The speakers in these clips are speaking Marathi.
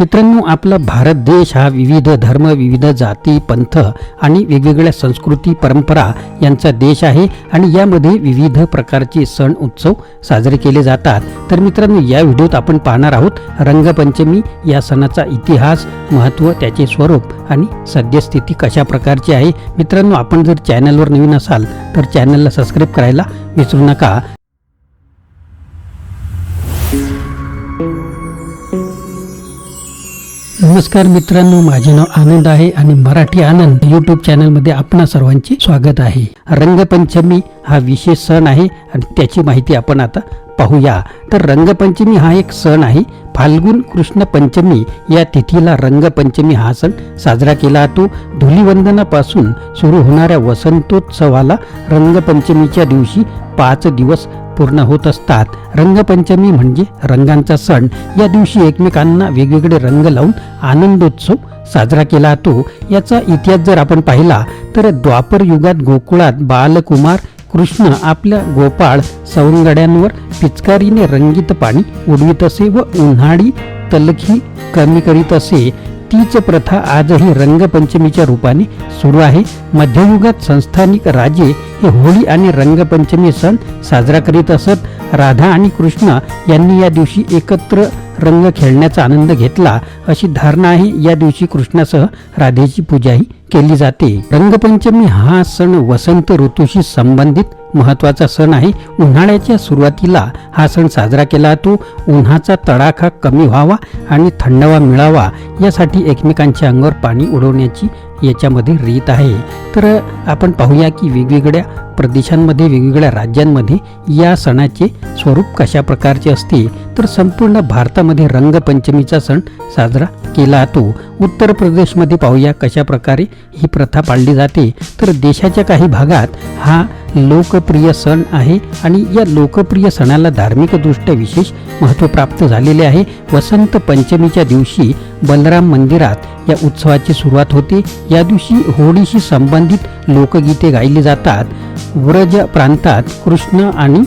मित्रांनो आपला भारत देश हा विविध धर्म विविध जाती पंथ आणि वेगवेगळ्या संस्कृती परंपरा यांचा देश आहे आणि यामध्ये विविध प्रकारचे सण उत्सव साजरे केले जातात. तर मित्रांनो या व्हिडिओत आपण पाहणार आहोत रंगपंचमी. या सणाचा इतिहास महत्त्व त्याचे स्वरूप आणि सद्यस्थिती कशा प्रकारची आहे? मित्रांनो आपण जर चॅनलवर नवीन असाल तर चॅनलला सबस्क्राईब करायला विसरू नका. नमस्कार मित्रांनो माझे नाव आनंद आहे आणि मराठी आनंद यूट्यूब चॅनलमध्ये आपणा सर्वांचे स्वागत आहे. रंगपंचमी हा विशेष सण आहे आणि त्याची माहिती आपण आता पाहूया. तर रंगपंचमी हा एक सण आहे. फाल्गुन कृष्ण पंचमी या तिथीला रंगपंचमी हा सण साजरा केला जातो. धुलीवंदनापासून सुरू होणाऱ्या वसंतोत्सवाला रंगपंचमीच्या दिवशी पाच दिवस पूर्ण होत असतात. रंगपंचमी म्हणजे रंगांचा सण. या दिवशी एकमेकांना वेगवेगळे रंग लावून आनंदोत्सव साजरा केला जातो. याचा इतिहास जर आपण पाहिला तर द्वापर युगात गोकुळात बालकुमार कृष्ण आपल्या गोपाळ सवंगड्यांवर पिचकारीने रंगीत पाणी उडवीत असे व उन्हाळी तलखी कमी करीत असे. तीच प्रथा आजही रंगपंचमीच्या रूपाने सुरू आहे. मध्ययुगात संस्थानिक राजे हे होळी आणि रंगपंचमी सण साजरा करीत असत. राधा आणि कृष्ण यांनी या दिवशी एकत्र रंग खेळण्याचा आनंद घेतला अशी धारणा आहे या दिवशी कृष्णासह राधेची पूजाही केली जाते. रंगपंचमी हा सण वसंत ऋतूशी संबंधित महत्त्वाचा सण आहे. उन्हाळ्याच्या सुरुवातीला हा सण साजरा केला जातो. उन्हाचा तडाखा कमी व्हावा आणि थंडावा मिळावा यासाठी एकमेकांच्या अंगावर पाणी उडवण्याची याच्यामध्ये रीत आहे. तर आपण पाहूया की वेगवेगळ्या प्रदेशांमध्ये वेगवेगळ्या राज्यांमध्ये या सणाचे स्वरूप कशा प्रकारचे असते? तर संपूर्ण भारतामध्ये रंगपंचमीचा सण साजरा केला जातो उत्तर प्रदेशमध्ये पाहूया कशा प्रकारे ही प्रथा पाळली जाते. तर देशाच्या काही भागात हा लोकप्रिय सण आहे आणि या लोकप्रिय सणाला धार्मिकदृष्ट्या विशेष महत्त्व प्राप्त झालेले आहे. वसंत पंचमीच्या दिवशी बलराम मंदिरात या उत्सवाची सुरुवात होते. या दिवशी होळीशी संबंधित लोकगीते गायली जातात. व्रज प्रांतात कृष्ण आणि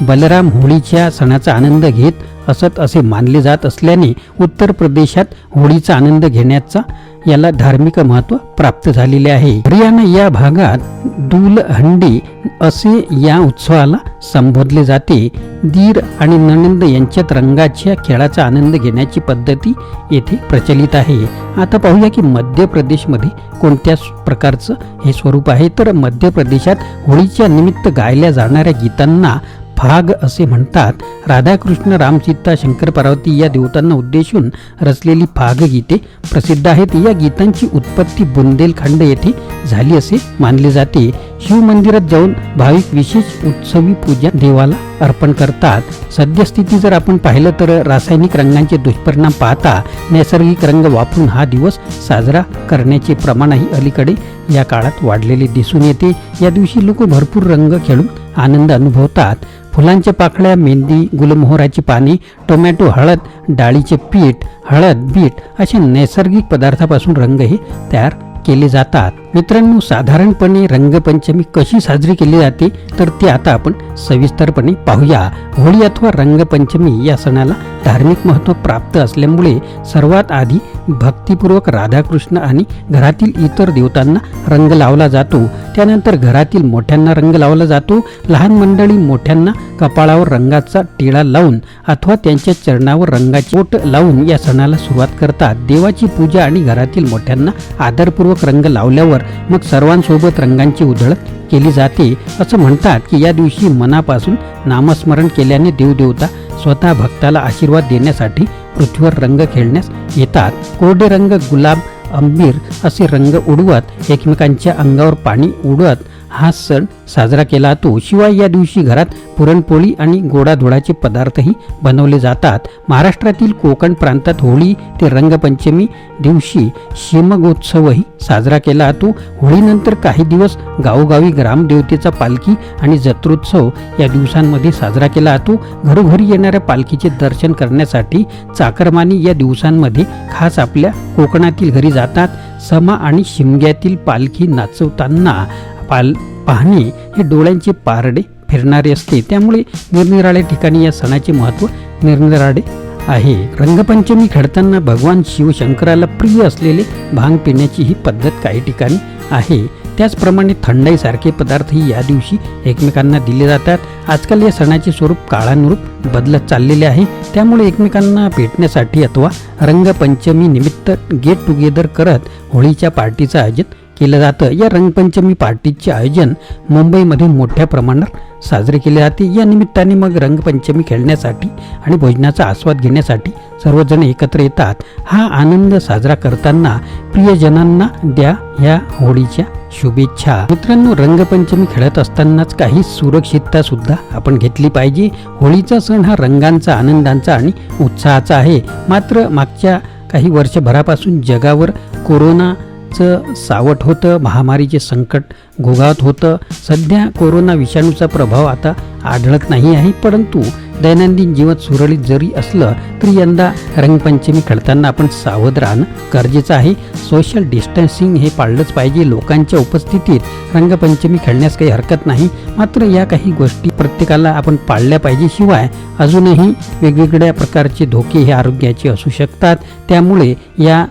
बलराम होळीच्या सणाचा आनंद घेत असत असे मानले जात असल्याने उत्तर प्रदेशात होळीचा आनंद घेण्याचा याला धार्मिक महत्त्व प्राप्त झालेले आहे. हरियाणा या भागात दूलहंडी असे या उत्सवाला संबोधले जाते. दीर आणि नणंद यांच्यात रंगाच्या खेळाचा आनंद घेण्याची पद्धती येथे प्रचलित आहे. आता पाहूया की मध्य प्रदेशमध्ये कोणत्या प्रकारचं हे स्वरूप आहे? तर मध्य प्रदेशात होळीच्या निमित्त गायल्या जाणाऱ्या गीतांना फाग असे म्हणतात. राधाकृष्ण रामसीता शंकर पार्वती या देवतांना उद्देशून रचलेली फाग गीते प्रसिद्ध आहेत. या गीतांची उत्पत्ती बुंदेलखंड येथे झाली असे मानले जाते. शिव मंदिरात जाऊन भाविक विशेष उत्सवी पूजा देवाला अर्पण करतात. सद्यस्थिती जर आपण पाहिलं तर रासायनिक रंगांचे दुष्परिणाम पाहता नैसर्गिक रंग वापरून हा दिवस साजरा करण्याचे प्रमाणही अलीकडे या काळात वाढलेले दिसून येते. या दिवशी लोक भरपूर रंग खेळून आनंद अनुभवतात. फुलांच्या पाकळ्या मेहंदी गुलमोहराची पाने टोमॅटो हळद डाळीचे पीठ हळद बीट अशा नैसर्गिक पदार्थापासून रंग हे तयार केले जातात. मित्रांनो साधारणपणे रंगपंचमी कशी साजरी केली जाते तर ते आता आपण सविस्तरपणे पाहूया. होळी अथवा रंगपंचमी या सणाला धार्मिक महत्त्व प्राप्त असल्यामुळे सर्वात आधी भक्तिपूर्वक राधाकृष्ण आणि घरातील इतर देवतांना रंग लावला जातो. त्यानंतर घरातील मोठ्यांना रंग लावला जातो. लहान मंडळी मोठ्यांना कपाळावर रंगाचा टिळा लावून अथवा त्यांच्या चरणावर रंगाची ओट लावून या सणाला सुरुवात करतात. देवाची पूजा आणि घरातील मोठ्यांना आदरपूर्वक रंग लावल्यावर मग सर्वांसोबत रंगांची उधळत केली जाते. असं म्हणतात की या दिवशी मनापासून नामस्मरण केल्याने देवदेवता स्वतः भक्ताला आशीर्वाद देण्यासाठी पृथ्वीवर रंग खेळण्यास येतात. कोरडे रंग गुलाब अंबीर असे रंग उडवत एकमेकांच्या अंगावर पाणी उडवत हा सण साजरा केला जातो. शिवाय या दिवशी घरात पुरणपोळी आणि गोडाधोडाचे पदार्थही बनवले जातात. महाराष्ट्रातील कोकण प्रांतात होळी ते रंगपंचमी दिवशी शिमगोत्सवही साजरा केला जातो. होळीनंतर काही दिवस गावोगावी ग्रामदेवतेचा पालखी आणि जत्रोत्सव या दिवसांमध्ये साजरा केला जातो. घरोघरी येणाऱ्या पालखीचे दर्शन करण्यासाठी चाकरमानी या दिवसांमध्ये खास आपल्या कोकणातील घरी जातात. समा आणि शिमग्यातील पालखी नाचवताना पाल पाहणे हे डोळ्यांचे पारडे फिरणारे असते. त्यामुळे निरनिराळ्या ठिकाणी या सणाचे महत्त्व निरनिराळे आहे. रंगपंचमी खेळताना भगवान शिवशंकराला प्रिय असलेले भांग पिण्याची ही पद्धत काही ठिकाणी आहे. त्याचप्रमाणे थंडाईसारखे पदार्थही या दिवशी एकमेकांना दिले जातात. आजकाल या सणाचे स्वरूप काळानुरूप बदलत चाललेले आहे. त्यामुळे एकमेकांना भेटण्यासाठी अथवा रंगपंचमी निमित्त गेट टुगेदर करत होळीच्या पार्टीचं आयोजन केलं जातं. या रंगपंचमी पार्टीचे आयोजन मुंबईमध्ये मोठ्या प्रमाणात साजरे केले जाते. या निमित्ताने मग रंगपंचमी खेळण्यासाठी आणि भोजनाचा आस्वाद घेण्यासाठी सर्वजण एकत्र येतात. हा आनंद साजरा करताना प्रियजनांना द्या या होळीच्या शुभेच्छा. मित्रांनो रंगपंचमी खेळत असतानाच काही सुरक्षितता सुद्धा आपण घेतली पाहिजे. होळीचा सण हा रंगांचा आनंदांचा आणि उत्साहाचा आहे. मात्र मागच्या काही वर्षभरापासून जगावर कोरोना कोरोनाचं सावट होतं महामारीचे संकट घोगावत होतं. सध्या कोरोना विषाणूचा प्रभाव आता आढळत नाही आहे परंतु दैनंदिन जीवन सुरळीत जरी असलं तरी यंदा रंगपंचमी खेळताना आपण सावध राहणं गरजेचं आहे. सोशल डिस्टन्सिंग हे पाळलंच पाहिजे. लोकांच्या उपस्थितीत रंगपंचमी खेळण्यास काही हरकत नाही. मात्र या काही गोष्टी प्रत्येकाला आपण पाळल्या पाहिजे. शिवाय अजूनही वेगवेगळ्या प्रकारचे धोके हे आरोग्याचे असू शकतात. त्यामुळे या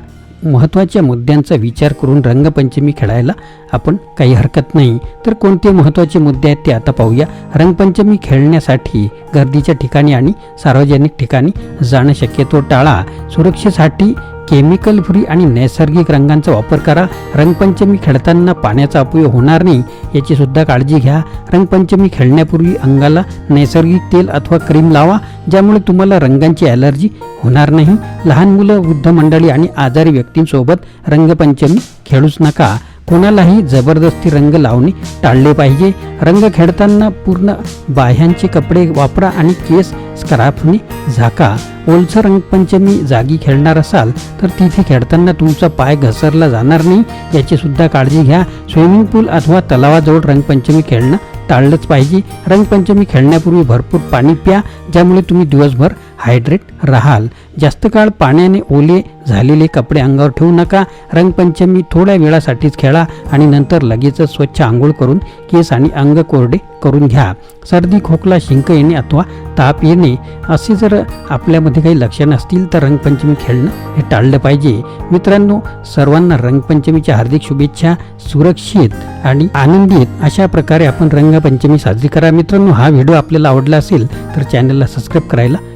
महत्त्वाच्या मुद्द्यांचा विचार करून रंगपंचमी खेळायला आपण काही हरकत नाही. तर कोणते महत्त्वाचे मुद्दे आहेत ते आता पाहूया. रंगपंचमी खेळण्यासाठी गर्दीच्या ठिकाणी आणि सार्वजनिक ठिकाणी जाणं शक्यतो टाळा. सुरक्षेसाठी केमिकल फ्री आणि नैसर्गिक रंगांचा वापर करा. रंगपंचमी खेळताना पाण्याचा अपयोग होणार नाही याची सुद्धा काळजी घ्या. रंगपंचमी खेळण्यापूर्वी अंगाला नैसर्गिक तेल अथवा क्रीम लावा ज्यामुळे तुम्हाला रंगांची ॲलर्जी होणार नाही. लहान मुलं वृद्ध मंडळी आणि आजारी व्यक्तींसोबत रंगपंचमी खेळूच नका. कोणालाही जबरदस्ती रंग लावणे टाळले पाहिजे. रंग खेळताना पूर्ण बाह्यांचे कपडे वापरा आणि केस स्क्राफने झाका. ओलसर रंगपंचमी जागी खेळणार असाल तर तिथे खेळताना तुमचा पाय घसरला जाणार नाही. याची सुद्धा काळजी घ्या. स्विमिंग पूल अथवा तलावाजवळ रंगपंचमी खेळणं टाळलंच पाहिजे. रंगपंचमी खेळण्यापूर्वी भरपूर पाणी प्या ज्यामुळे तुम्ही दिवसभर हायड्रेट राहाल. जास्त काळ पाण्याने ओले झालेले कपडे अंगावर ठेवू नका. रंगपंचमी थोड्या वेळासाठीच खेळा आणि नंतर लगेचच स्वच्छ आंघोळ करून केस आणि अंग कोरडे करून घ्या. सर्दी खोकला शिंक येणे अथवा ताप येणे असे जर आपल्यामध्ये काही लक्षणं असतील तर रंगपंचमी खेळणं हे टाळलं पाहिजे. मित्रांनो सर्वांना रंगपंचमीच्या हार्दिक शुभेच्छा. सुरक्षित आणि आनंदित अशा प्रकारे आपण रंगपंचमी साजरी करा. मित्रांनो हा व्हिडिओ आपल्याला आवडला असेल तर चॅनलला सबस्क्राईब करायला